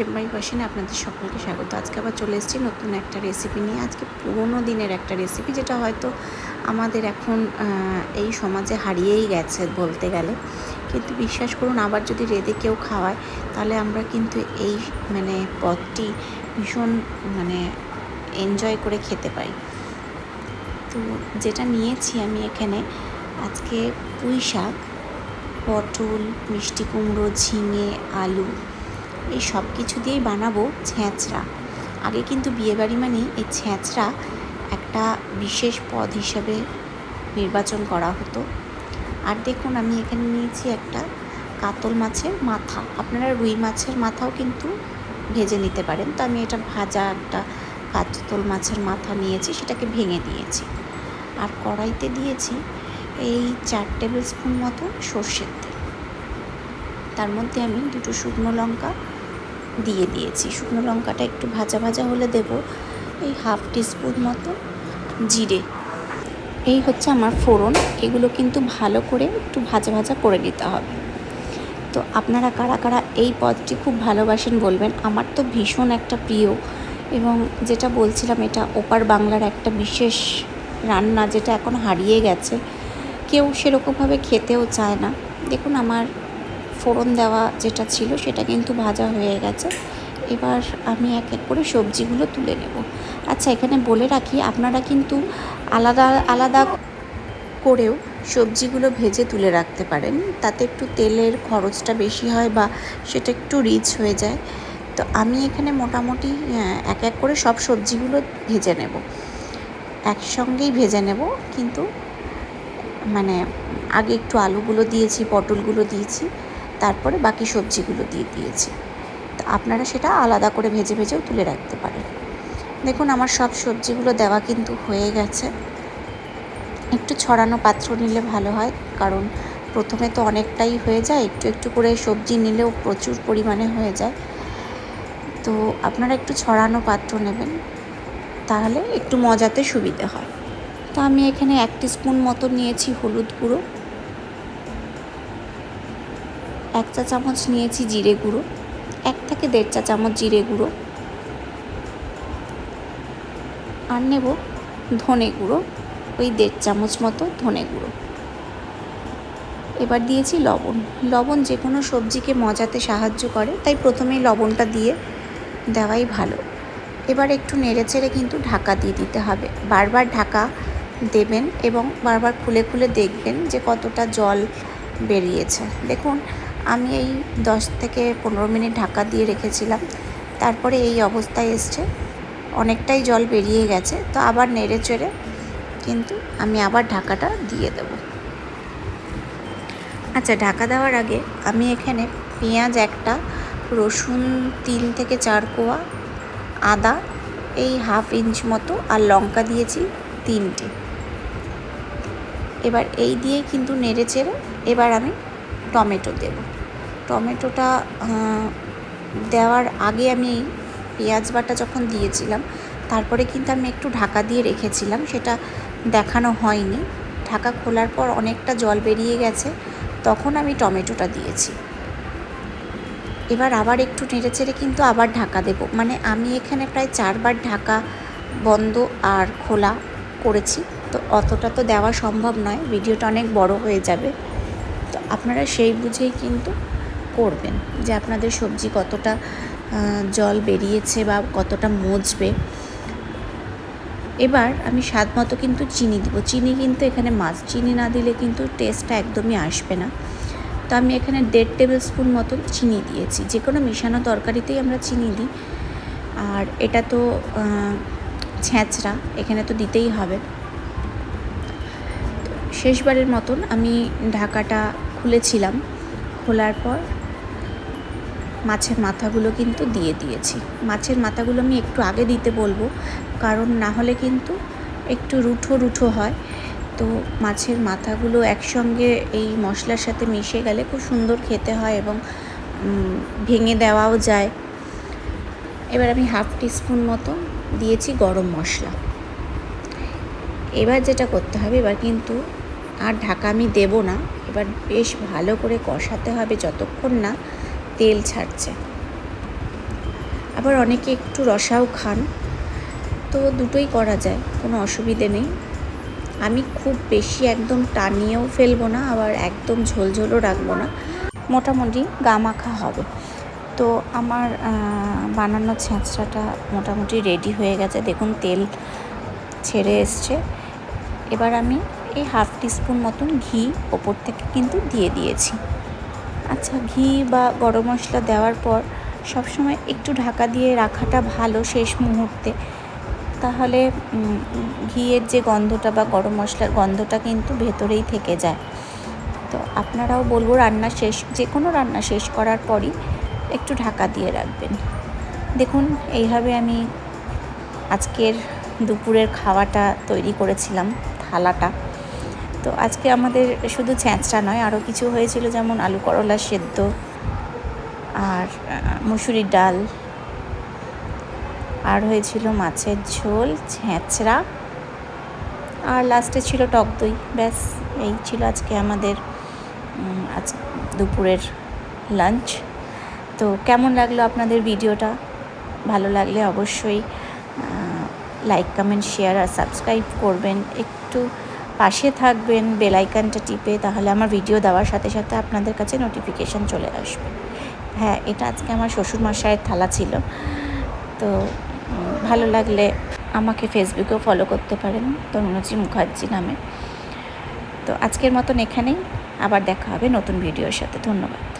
শেফবাই বাসিনে আপনাদের সকলকে স্বাগত। আজকে আবার চলে এসেছি নতুন একটা রেসিপি নিয়ে। আজকে পুরোনো দিনের একটা রেসিপি যেটা হয়তো আমাদের এখন এই সমাজে হারিয়েই গেছে বলতে গেলে। কিন্তু বিশ্বাস করুন, আবার যদি রেঁধে কেউ খাওয়ায়, তাহলে আমরা কিন্তু এই মানে পদটি ভীষণ মানে এনজয় করে খেতে পাই তো যেটা নিয়েছি আমি এখানে, আজকে পুঁই শাক পটল, মিষ্টি কুমড়ো, ঝিঙে, আলু এই সব কিছু দিয়েই বানাবো ছ্যাঁচড়া আগে কিন্তু বিয়েবাড়ি মানে এই ছ্যাঁচড়া একটা বিশেষ পদ হিসাবে নির্বাচন করা হতো। আর দেখুন, আমি এখানে নিয়েছি একটা কাতল মাছের মাথা। আপনারা রুই মাছের মাথাও কিন্তু ভেজে নিতে পারেন। তো আমি এটা ভাজা একটা কাতল মাছের মাথা নিয়েছি, সেটাকে ভেঙে দিয়েছি। আর কড়াইতে দিয়েছি এই চার টেবিল স্পুন মতো সর্ষের তেল। তার মধ্যে আমি দুটো শুকনো লঙ্কা দিয়ে দিয়েছি। শুকনো লঙ্কাটা একটু ভাজা ভাজা হলে দেব এই হাফ টিস্পুন মতো জিরে। এই হচ্ছে আমার ফোড়ন। এগুলো কিন্তু ভালো করে একটু ভাজা ভাজা করে নিতে হবে। তো আপনারা কারা কারা এই পদটি খুব ভালোবাসেন বলবেন, আমার তো ভীষণ একটা প্রিয় এবং যেটা বলছিলাম এটা ওপার বাংলার একটা বিশেষ রান্না যেটা এখন হারিয়ে গেছে। কেউ সেরকমভাবে খেতেও চায় না। দেখুন আমার ফোড়ন দেওয়া যেটা ছিল সেটা কিন্তু ভাজা হয়ে গেছে। এবার আমি এক এক করে সবজিগুলো তুলে নেব। আচ্ছা এখানে বলে রাখি, আপনারা কিন্তু আলাদা আলাদা করেও সবজিগুলো ভেজে তুলে রাখতে পারেন। তাতে একটু তেলের খরচটা বেশি হয় বা সেটা একটু রিচ হয়ে যায়। তো আমি এখানে মোটামুটি এক এক করে সব সবজিগুলো ভেজে নেব। একসঙ্গেই ভেজে নেব, কিন্তু মানে আগে একটু আলুগুলো দিয়েছি, পটলগুলো দিয়েছি। তারপরে বাকি সবজিগুলো দিয়ে দিয়েছি। তো আপনারা সেটা আলাদা করে ভেজে ভেজেও তুলে রাখতে পারেন। দেখুন, আমার সব সবজিগুলো দেওয়া কিন্তু হয়ে গেছে। একটু ছড়ানো পাত্র নিলে ভালো হয়, কারণ প্রথমে তো অনেকটাই হয়ে যায়, একটু একটু করে সবজি নিলেও প্রচুর পরিমাণে হয়ে যায়। তো আপনারা একটু ছড়ানো পাত্র নেবেন, তাহলে একটু মজাতে সুবিধে হয়। তো আমি এখানে এক স্পুন মতো নিয়েছি হলুদ গুঁড়ো। এক চা চামচ নিয়েছি জিরে গুঁড়ো, এক থেকে দেড় চা চামচ জিরে গুঁড়ো আর নেব ধনে গুঁড়ো, ওই দেড় চামচ মতো ধনে গুঁড়ো। এবার দিয়েছি লবণ। লবণ যে কোনো সবজিকে মজাতে সাহায্য করে, তাই প্রথমেই লবণটা দিয়ে দেওয়াই ভালো। এবার একটু নেড়ে চেড়ে কিন্তু ঢাকা দিয়ে দিতে হবে। বারবার ঢাকা দেবেন এবং বারবার খুলে খুলে দেখবেন যে কতটা জল বেরিয়েছে। দেখুন আমি এই দশ থেকে পনেরো মিনিট ঢাকা দিয়ে রেখেছিলাম। তারপরে এই অবস্থায় এসছে। অনেকটাই জল বেরিয়ে গেছে, তো আবার নেড়ে চেড়ে কিন্তু আমি আবার ঢাকাটা দিয়ে দেবো। আচ্ছা ঢাকা দেওয়ার আগে আমি এখানে পেঁয়াজ একটা, রসুন তিন থেকে চার কোয়া, আদা এই হাফ ইঞ্চ মতো আর লঙ্কা দিয়েছি তিনটে। এবার এই দিয়ে কিন্তু নেড়ে চেড়ে এবার আমি টমেটো দেব। টমেটোটা দেওয়ার আগে আমি পেঁয়াজ বাটা যখন দিয়েছিলাম, তারপরে কিন্তু আমি একটু ঢাকা দিয়ে রেখেছিলাম, সেটা দেখানো হয়নি। ঢাকা খোলার পর অনেকটা জল বেরিয়ে গেছে, তখন আমি টমেটোটা দিয়েছি। এবার আবার একটু নেড়ে চেড়ে কিন্তু আবার ঢাকা দেব। মানে আমি এখানে প্রায় চারবার ঢাকা বন্ধ আর খোলা করেছি, তো অতটা তো দেওয়া সম্ভব নয়, ভিডিওটা অনেক বড় হয়ে যাবে। আপনারা সেই বুঝেই কিন্তু করবেন যে আপনাদের সবজি কতটা জল বেরিয়েছে বা কতটা মজবে। এবার আমি স্বাদ মতো কিন্তু চিনি দিব। চিনি কিন্তু এখানে মাছ চিনি না দিলে কিন্তু টেস্টটা একদমই আসবে না। তো আমি এখানে দেড় টেবিল স্পুন মতন চিনি দিয়েছি। যে কোনো মেশানো তরকারিতেই আমরা চিনি দিই। আর এটা তো ছ্যাঁচড়া এখানে তো দিতেই হবে। শেষবারের মতন আমি ঢাকাটা খুলেছিলাম, খোলার পর মাছের মাথাগুলো কিন্তু দিয়ে দিয়েছি। মাছের মাথাগুলো আমি একটু আগে দিতে বলব, কারণ না হলে কিন্তু একটু রুঠো রুঠো হয়। তো মাছের মাথাগুলো একসঙ্গে এই মশলার সাথে মিশে গেলে খুব সুন্দর খেতে হয় এবং ভেঙে দেওয়াও যায়। এবার আমি হাফ টিস্পুন মতো দিয়েছি গরম মশলা। এবার যেটা করতে হবে, এবার কিন্তু আর ঢাকা আমি দেবো না। এবার বেশ ভালো করে কষাতে হবে যতক্ষণ না তেল ছাড়ছে। আবার অনেকে একটু রসাও খান। তো দুটোই করা যায়, কোনো অসুবিধে নেই। আমি খুব বেশি একদম টানিয়েও ফেলব না, আবার একদম ঝোলঝোলও রাখব না। মোটামুটি গা মাখা হবে। তো আমার বানানো ছ্যাঁচড়াটা মোটামুটি রেডি হয়ে গেছে। দেখুন তেল ছেড়ে এসছে। এবার আমি এই হাফ টিস্পুন মতন ঘি ওপর থেকে কিন্তু দিয়ে দিয়েছি। আচ্ছা ঘি বা গরম মশলা দেওয়ার পর সবসময় একটু ঢাকা দিয়ে রাখাটা ভালো শেষ মুহূর্তে। তাহলে ঘিয়ের যে গন্ধটা বা গরম মশলার গন্ধটা কিন্তু ভেতরেই থেকে যায়। তো আপনারাও বলব রান্না শেষ যে কোনো রান্না শেষ করার পরই একটু ঢাকা দিয়ে রাখবেন। দেখুন, এইভাবে আমি আজকের দুপুরের খাওয়াটা তৈরি করেছিলাম, থালাটা। তো আজকে আমাদের শুধু ছ্যাঁচড়া নয়, আরও কিছু হয়েছিল যেমন আলু করলা সেদ্ধ আর মুসুরির ডাল। আর হয়েছিল মাছের ঝোল ছ্যাঁচড়া আর লাস্টে ছিল টক দই। ব্যাস, এই ছিল আজকে আমাদের আজ দুপুরের লাঞ্চ তো কেমন লাগল আপনাদের ভিডিওটা? ভালো লাগলে অবশ্যই লাইক কমেন্ট শেয়ার আর সাবস্ক্রাইব করবেন। একটু পাশে থাকবেন বেলাইকানটা টিপে, তাহলে আমার ভিডিও দেওয়ার সাথে সাথে আপনাদের কাছে নোটিফিকেশান চলে আসবে। হ্যাঁ এটা আজকে আমার শ্বশুর শ্বশুরমশাইয়ের থালা ছিল। তো ভালো লাগলে আমাকে ফেসবুকেও ফলো করতে পারেন তরুণজি মুখার্জি নামে। তো আজকের মতন এখানেই, আবার দেখা হবে নতুন ভিডিওর সাথে। ধন্যবাদ।